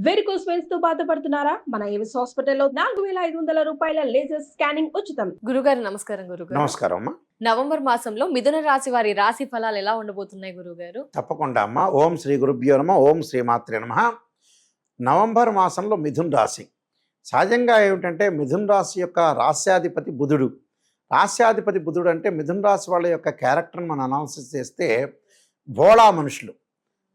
Varicose వెయిన్స్తో బాధపడుతున్నారా? మన Avis హాస్పిటల్లో నాలుగు వేల ఐదు వందల రూపాయల లేజర్ స్కానింగ్ ఉచితం. గురుగారు నమస్కారం గురుగారు. నమస్కారం అమ్మా. నవంబర్ మాసంలో మిథున రాశి వారి రాశి ఫలాలు ఎలా ఉండబోతున్నాయి గురుగారు? తప్పకుండా అమ్మా. ఓం శ్రీ గురుభ్యో నమ ఓం శ్రీ మాత్రే నమ. నవంబర్ మాసంలో మిథున్ రాశి. సహజంగా ఏమిటంటే మిథున్ రాశి యొక్క రాస్యాధిపతి బుధుడు. రాస్యాధిపతి బుధుడు అంటే మిథున్ రాశి వాళ్ళ యొక్క క్యారెక్టర్ని మనం అనాలిసిస్ చేస్తే భోళా మనుషులు.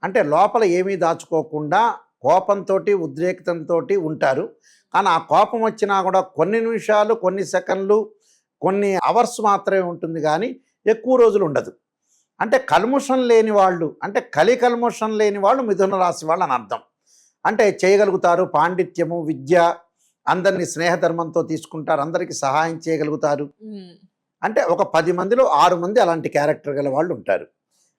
అంటే లోపల ఏమీ దాచుకోకుండా కోపంతో ఉద్రేకంతో ఉంటారు. కానీ ఆ కోపం వచ్చినా కూడా కొన్ని నిమిషాలు కొన్ని సెకండ్లు కొన్ని అవర్స్ మాత్రమే ఉంటుంది కానీ ఎక్కువ రోజులు ఉండదు. అంటే కల్ముషం లేని వాళ్ళు అంటే కలి కల్ముషం లేని వాళ్ళు మిథున రాశి వాళ్ళు అని అర్థం. అంటే చేయగలుగుతారు పాండిత్యము విద్య అందరినీ స్నేహధర్మంతో తీసుకుంటారు అందరికీ సహాయం చేయగలుగుతారు. అంటే ఒక పది మందిలో ఆరు మంది అలాంటి క్యారెక్టర్ గల వాళ్ళు ఉంటారు.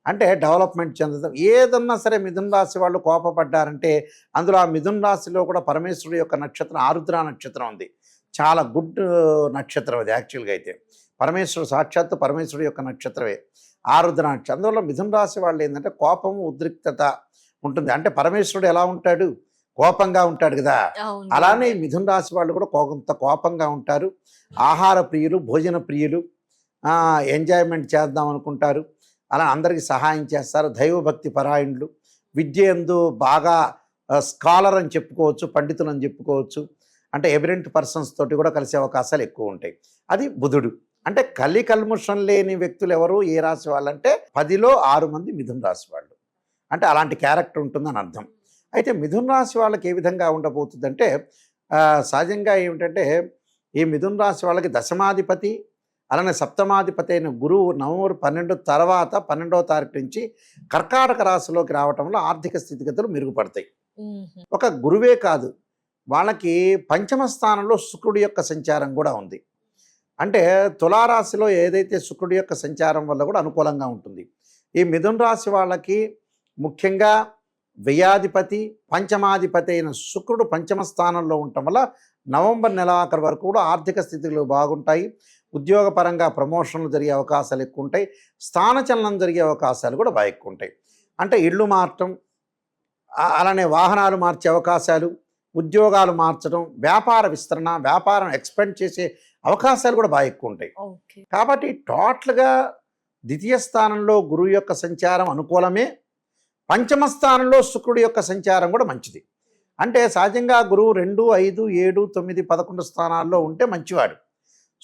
అంటే డెవలప్మెంట్ చెందడం ఏదన్నా సరే మిథున రాశి వాళ్ళు కోపపడ్డారంటే అందులో ఆ మిథున రాశిలో కూడా పరమేశ్వరుడు యొక్క నక్షత్రం ఆరుద్ర నక్షత్రం ఉంది. చాలా గుడ్ నక్షత్రం అది యాక్చువల్గా అయితే. పరమేశ్వరుడు సాక్షాత్తు పరమేశ్వరుడు యొక్క నక్షత్రమే. ఆరుద్ర నక్షత్రం అందువల్ల మిథున రాశి వాళ్ళు ఏంటంటే కోపము ఉద్రిక్తత ఉంటుంది. అంటే పరమేశ్వరుడు ఎలా ఉంటాడు? కోపంగా ఉంటాడు కదా. అలానే. మిథున రాశి వాళ్ళు కూడా కొంత కోపంగా ఉంటారు. ఆహార ప్రియులు భోజన ప్రియులు ఎంజాయ్మెంట్ చేద్దాం అనుకుంటారు. అలా అందరికీ సహాయం చేస్తారు. దైవభక్తి పరాయణులు. విద్య ఎందు బాగా స్కాలర్ అని చెప్పుకోవచ్చు పండితులు అని చెప్పుకోవచ్చు. అంటే ఎబిరెంట్ పర్సన్స్ తోటి కూడా కలిసే అవకాశాలు ఎక్కువ ఉంటాయి. అది బుధుడు. అంటే కలి కల్ముషం లేని వ్యక్తులు ఎవరు ఏ రాశి వాళ్ళంటే పదిలో ఆరు మంది మిథున రాశి వాళ్ళు. అంటే అలాంటి క్యారెక్టర్ ఉంటుందని అర్థం. అయితే మిథున రాశి వాళ్ళకి ఏ విధంగా ఉండబోతుందంటే సహజంగా ఏమిటంటే ఈ మిథున రాశి వాళ్ళకి దశమాధిపతి అలానే సప్తమాధిపతి అయిన గురువు నవంబర్ పన్నెండు తర్వాత పన్నెండవ తారీఖు నుంచి కర్కాటక రాశిలోకి రావటంలో ఆర్థిక స్థితిగతులు మెరుగుపడతాయి. ఒక గురువే కాదు వాళ్ళకి పంచమ స్థానంలో శుక్రుడి యొక్క సంచారం కూడా ఉంది. అంటే తులారాశిలో ఏదైతే శుక్రుడి యొక్క సంచారం వల్ల కూడా అనుకూలంగా ఉంటుంది. ఈ మిథున రాశి వాళ్ళకి ముఖ్యంగా వ్యయాధిపతి పంచమాధిపతి అయిన శుక్రుడు పంచమ స్థానంలో ఉండటం వల్ల నవంబర్ నెలాఖరు వరకు కూడా ఆర్థిక స్థితిలో బాగుంటాయి. ఉద్యోగపరంగా ప్రమోషన్లు జరిగే అవకాశాలు ఎక్కువ ఉంటాయి స్థానచలనం జరిగే అవకాశాలు కూడా బాగా ఎక్కువ ఉంటాయి అంటే ఇళ్ళు మార్చడం అలానే వాహనాలు మార్చే అవకాశాలు ఉద్యోగాలు మార్చడం వ్యాపార విస్తరణ వ్యాపారం ఎక్స్పెండ్ చేసే అవకాశాలు కూడా బాగా ఎక్కువ ఉంటాయి ఓకే. కాబట్టి టోటల్గా ద్వితీయ స్థానంలో గురువు యొక్క సంచారం అనుకూలమే. పంచమ స్థానంలో శుక్రుడి యొక్క సంచారం కూడా మంచిది. అంటే సహజంగా గురువు రెండు ఐదు ఏడు తొమ్మిది పదకొండు స్థానాల్లో ఉంటే మంచివాడు.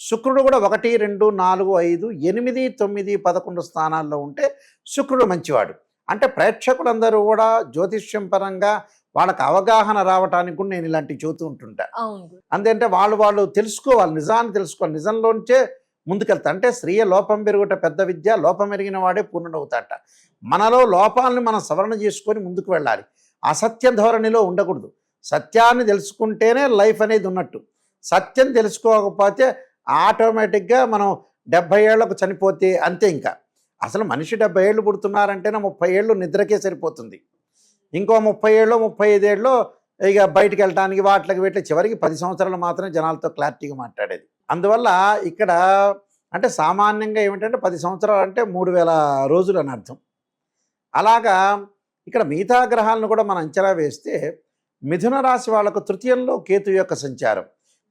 శుక్రుడు కూడా ఒకటి రెండు నాలుగు ఐదు ఎనిమిది తొమ్మిది పదకొండు స్థానాల్లో ఉంటే శుక్రుడు మంచివాడు. అంటే ప్రేక్షకులందరూ కూడా జ్యోతిష్యం పరంగా వాళ్ళకి అవగాహన రావటానికి కూడా నేను ఇలాంటివి చూస్తూ ఉంటుంటా. అంతేంటే వాళ్ళు వాళ్ళు తెలుసుకోవాలి నిజాన్ని తెలుసుకోవాలి. నిజంలోంచే ముందుకెళ్తా. అంటే స్త్రీయ లోపం పెరుగుట పెద్ద విద్య లోపం ఎరిగిన వాడే పూర్ణుడవుతాట. మనలో లోపాలను మనం సవరణ చేసుకొని ముందుకు వెళ్ళాలి. అసత్య ధోరణిలో ఉండకూడదు. సత్యాన్ని తెలుసుకుంటేనే లైఫ్ అనేది ఉన్నట్టు. సత్యం తెలుసుకోకపోతే ఆటోమేటిక్గా మనం డెబ్భై ఏళ్ళకు చనిపోతే అంతే ఇంకా. అసలు మనిషి డెబ్బై ఏళ్ళు పుడుతున్నారంటేనే ముప్పై ఏళ్ళు నిద్రకే సరిపోతుంది. ఇంకో ముప్పై ఏళ్ళు ముప్పై ఐదేళ్ళు ఇక బయటికి వెళ్ళడానికి వాటికి పెట్టి చివరికి పది సంవత్సరాలు మాత్రమే జనాలతో క్లారిటీగా మాట్లాడేది. అందువల్ల ఇక్కడ అంటే సామాన్యంగా ఏమిటంటే పది సంవత్సరాలు అంటే మూడు వేల రోజులు అని అర్థం. అలాగా ఇక్కడ మిగతా గ్రహాలను కూడా మనం అంచనా వేస్తే మిథున రాశి వాళ్ళకు తృతీయంలో కేతు యొక్క సంచారం.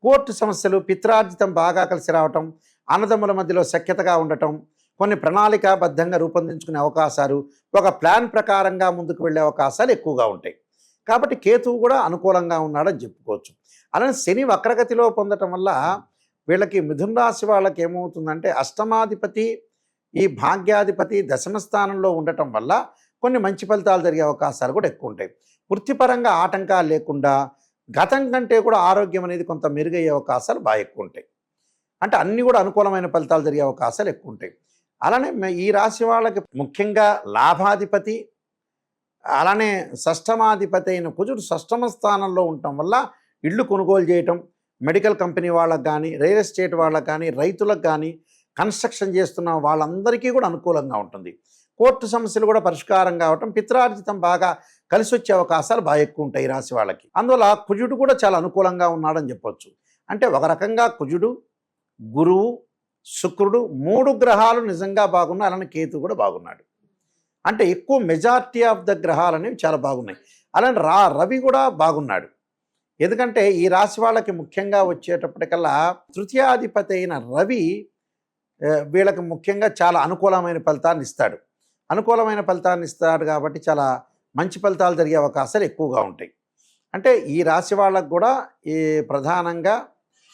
కోర్టు సమస్యలు పిత్రార్జితం బాగా కలిసి రావటం అన్నదమ్ముల మధ్యలో సఖ్యతగా ఉండటం కొన్ని ప్రణాళికాబద్ధంగా రూపొందించుకునే అవకాశాలు ఒక ప్లాన్ ప్రకారంగా ముందుకు వెళ్ళే అవకాశాలు ఎక్కువగా ఉంటాయి. కాబట్టి కేతువు కూడా అనుకూలంగా ఉన్నాడని చెప్పుకోవచ్చు. అలానే శని వక్రగతిలో పొందటం వల్ల వీళ్ళకి మిథున రాశి వాళ్ళకి ఏమవుతుందంటే అష్టమాధిపతి ఈ భాగ్యాధిపతి దశమ స్థానంలో ఉండటం వల్ల కొన్ని మంచి ఫలితాలు జరిగే అవకాశాలు కూడా ఎక్కువ ఉంటాయి. వృత్తిపరంగా ఆటంకాలు లేకుండా గతం కంటే కూడా ఆరోగ్యం అనేది కొంత మెరుగయ్యే అవకాశాలు బాగా ఎక్కువ ఉంటాయి. అంటే అన్నీ కూడా అనుకూలమైన ఫలితాలు జరిగే అవకాశాలు ఎక్కువ ఉంటాయి. అలానే ఈ రాశి వాళ్ళకి ముఖ్యంగా లాభాధిపతి అలానే షష్టమాధిపతి అయిన కుజుడు షష్టమ స్థానంలో ఉండటం వల్ల ఇళ్ళు కొనుగోలు చేయటం మెడికల్ కంపెనీ వాళ్ళకు కానీ రియల్ ఎస్టేట్ వాళ్ళకు కానీ రైతులకు కానీ కన్స్ట్రక్షన్ చేస్తున్న వాళ్ళందరికీ కూడా అనుకూలంగా ఉంటుంది. కోర్టు సమస్యలు కూడా పరిష్కారం కావటం పిత్రార్జితం బాగా కలిసి వచ్చే అవకాశాలు బాగా ఎక్కువ ఉంటాయి ఈ రాశి వాళ్ళకి. అందువల్ల కుజుడు కూడా చాలా అనుకూలంగా ఉన్నాడని చెప్పొచ్చు. అంటే ఒక రకంగా కుజుడు గురువు శుక్రుడు మూడు గ్రహాలు నిజంగా బాగున్నాయి. అలానే కేతు కూడా బాగున్నాడు. అంటే ఎక్కువ మెజారిటీ ఆఫ్ ద గ్రహాలు అనేవి చాలా బాగున్నాయి. అలానే రా రవి కూడా బాగున్నాడు. ఎందుకంటే ఈ రాశి వాళ్ళకి ముఖ్యంగా వచ్చేటప్పటికల్లా తృతీయాధిపతి అయిన రవి వీళ్ళకి ముఖ్యంగా చాలా అనుకూలమైన ఫలితాన్ని ఇస్తాడు. అనుకూలమైన ఫలితాన్ని ఇస్తాడు కాబట్టి చాలా మంచి ఫలితాలు జరిగే అవకాశాలు ఎక్కువగా ఉంటాయి. అంటే ఈ రాశి వాళ్ళకు కూడా ఈ ప్రధానంగా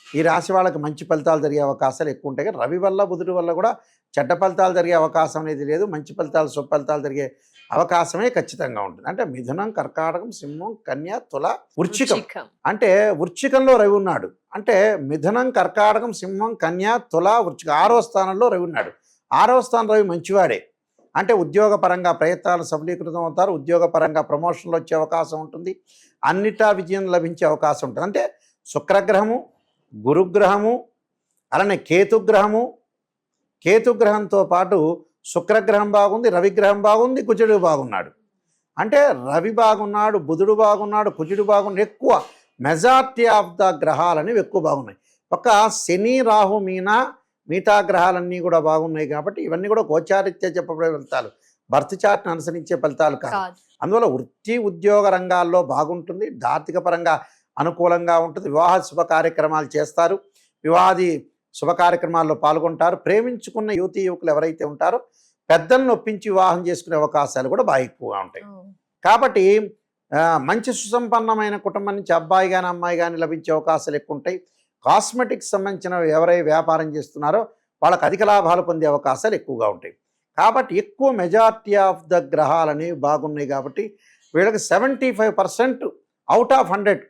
ఈ రాశి వాళ్ళకి మంచి ఫలితాలు జరిగే అవకాశాలు ఎక్కువ ఉంటాయి. కానీ రవి వల్ల బుధుడి వల్ల కూడా చెడ్డ ఫలితాలు జరిగే అవకాశం అనేది లేదు. మంచి ఫలితాలు శుభ ఫలితాలు జరిగే అవకాశమే ఖచ్చితంగా ఉంటుంది. అంటే మిథునం కర్కాటకం సింహం కన్య తుల వృచ్చికం. అంటే వృచ్చికంలో రవి ఉన్నాడు. అంటే మిథునం కర్కాటకం సింహం కన్య తుల వృచ్చిక ఆరో స్థానంలో రవి ఉన్నాడు. ఆరో స్థానం రవి మంచివాడే. అంటే ఉద్యోగపరంగా ప్రయత్నాలు సఫలీకృతం అవుతారు ఉద్యోగపరంగా ప్రమోషన్లు వచ్చే అవకాశం ఉంటుంది అన్నిటా విజయం లభించే అవకాశం ఉంటుంది. అంటే శుక్రగ్రహము గురుగ్రహము అలానే కేతుగ్రహము కేతుగ్రహంతో పాటు శుక్రగ్రహం బాగుంది రవిగ్రహం బాగుంది కుజుడు బాగున్నాడు. అంటే రవి బాగున్నాడు బుధుడు బాగున్నాడు కుజుడు బాగున్నాడు ఎక్కువ మెజార్టీ ఆఫ్ ద గ్రహాలనేవి ఎక్కువ బాగున్నాయి. ఒక శని రాహు మీన మిగతా గ్రహాలన్నీ కూడా బాగున్నాయి కాబట్టి ఇవన్నీ కూడా గోచారిత్య చెప్పబడే ఫలితాలు. బర్త్ చార్ట్ని అనుసరించే ఫలితాలు కాదు. అందువల్ల వృత్తి ఉద్యోగ రంగాల్లో బాగుంటుంది ఆర్థిక పరంగా అనుకూలంగా ఉంటుంది వివాహ శుభ కార్యక్రమాలు చేస్తారు వివాహాది శుభ కార్యక్రమాల్లో పాల్గొంటారు ప్రేమించుకున్న యువతీ యువకులు ఎవరైతే ఉంటారో పెద్దలను ఒప్పించి వివాహం చేసుకునే అవకాశాలు కూడా బాగా ఎక్కువగా ఉంటాయి. కాబట్టి మంచి సుసంపన్నమైన కుటుంబం నుంచి అబ్బాయి కానీ అమ్మాయి కానీ లభించే అవకాశాలు ఎక్కువ ఉంటాయి. కాస్మెటిక్స్ సంబంధించిన ఎవరై వ్యాపారం చేస్తున్నారో వాళ్ళకి అధిక లాభాలు పొందే అవకాశాలు ఎక్కువగా ఉంటాయి. కాబట్టి ఎక్కువ మెజారిటీ ఆఫ్ ద గ్రహాలు అనేవి బాగున్నాయి కాబట్టి వీళ్ళకి seventy five percent out of hundred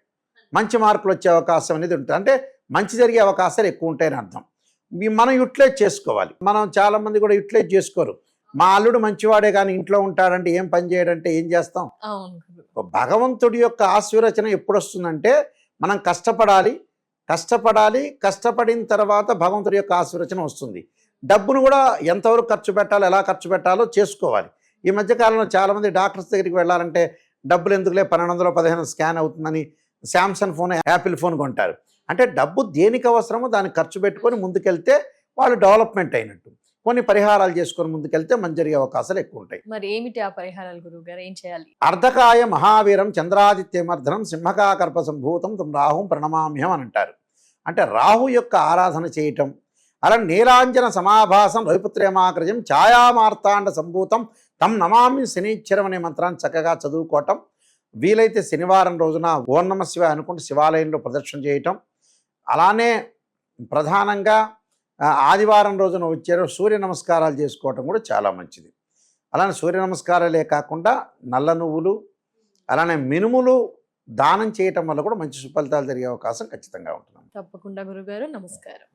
మంచి మార్కులు వచ్చే అవకాశం అనేది ఉంటుంది. అంటే మంచి జరిగే అవకాశాలు ఎక్కువ ఉంటాయని అర్థం. మనం యూటిలైజ్ చేసుకోవాలి. మనం చాలామంది కూడా యూటిలైజ్ చేసుకోరు. మా అల్లుడు మంచివాడే కానీ ఇంట్లో ఉంటాడంటే ఏం పని చేయడంటే ఏం చేస్తాం. భగవంతుడి యొక్క ఆశీర్వచనం ఎప్పుడు వస్తుందంటే మనం కష్టపడాలి కష్టపడాలి కష్టపడిన తర్వాత భగవంతుడి యొక్క ఆశీర్వచనం వస్తుంది. డబ్బును కూడా ఎంతవరకు ఖర్చు పెట్టాలో ఎలా ఖర్చు పెట్టాలో చేసుకోవాలి. ఈ మధ్యకాలంలో చాలామంది డాక్టర్స్ దగ్గరికి వెళ్ళాలంటే డబ్బులు ఎందుకులే? పన్నెండు వందల పదిహేను స్కాన్ అవుతుందని శాంసంగ్ ఫోన్ యాపిల్ ఫోన్ కొంటారు. అంటే డబ్బు దేనికి అవసరమో దాన్ని ఖర్చు పెట్టుకొని ముందుకెళ్తే వాళ్ళు డెవలప్మెంట్ అయినట్టు. కొన్ని పరిహారాలు చేసుకొని ముందుకెళ్తే మంచి జరిగే అవకాశాలు ఎక్కువ ఉంటాయి మరి ఏమిటి ఆ పరిహారాలు గురువు గారు ఏం చేయాలి? అర్ధకాయ మహావీరం చంద్రాదిత్యమర్ధనం సింహకాకర్ప సంభూతం తం రాహుం ప్రణమామ్యం అని అంటారు. అంటే రాహు యొక్క ఆరాధన చేయటం అలా నీలాంజన సమాభాసం రవిపుత్రేమాగ్రజం ఛాయామార్తాండ సంభూతం తం నమామి శనీశ్వరం అనే మంత్రాన్ని చక్కగా చదువుకోవటం వీలైతే శనివారం రోజున ఓం నమ శివ అనుకుంటూ శివాలయంలో ప్రదర్శన చేయటం అలానే ప్రధానంగా ఆదివారం రోజున వచ్చారో సూర్య నమస్కారాలు చేసుకోవటం కూడా చాలా మంచిది. అలానే సూర్య నమస్కారాలే కాకుండా నల్ల నువ్వులు అలానే మినుములు దానం చేయటం వల్ల కూడా మంచి సుఫలితాలు జరిగే అవకాశం ఖచ్చితంగా ఉంటుంది తప్పకుండా గురుగారు నమస్కారం.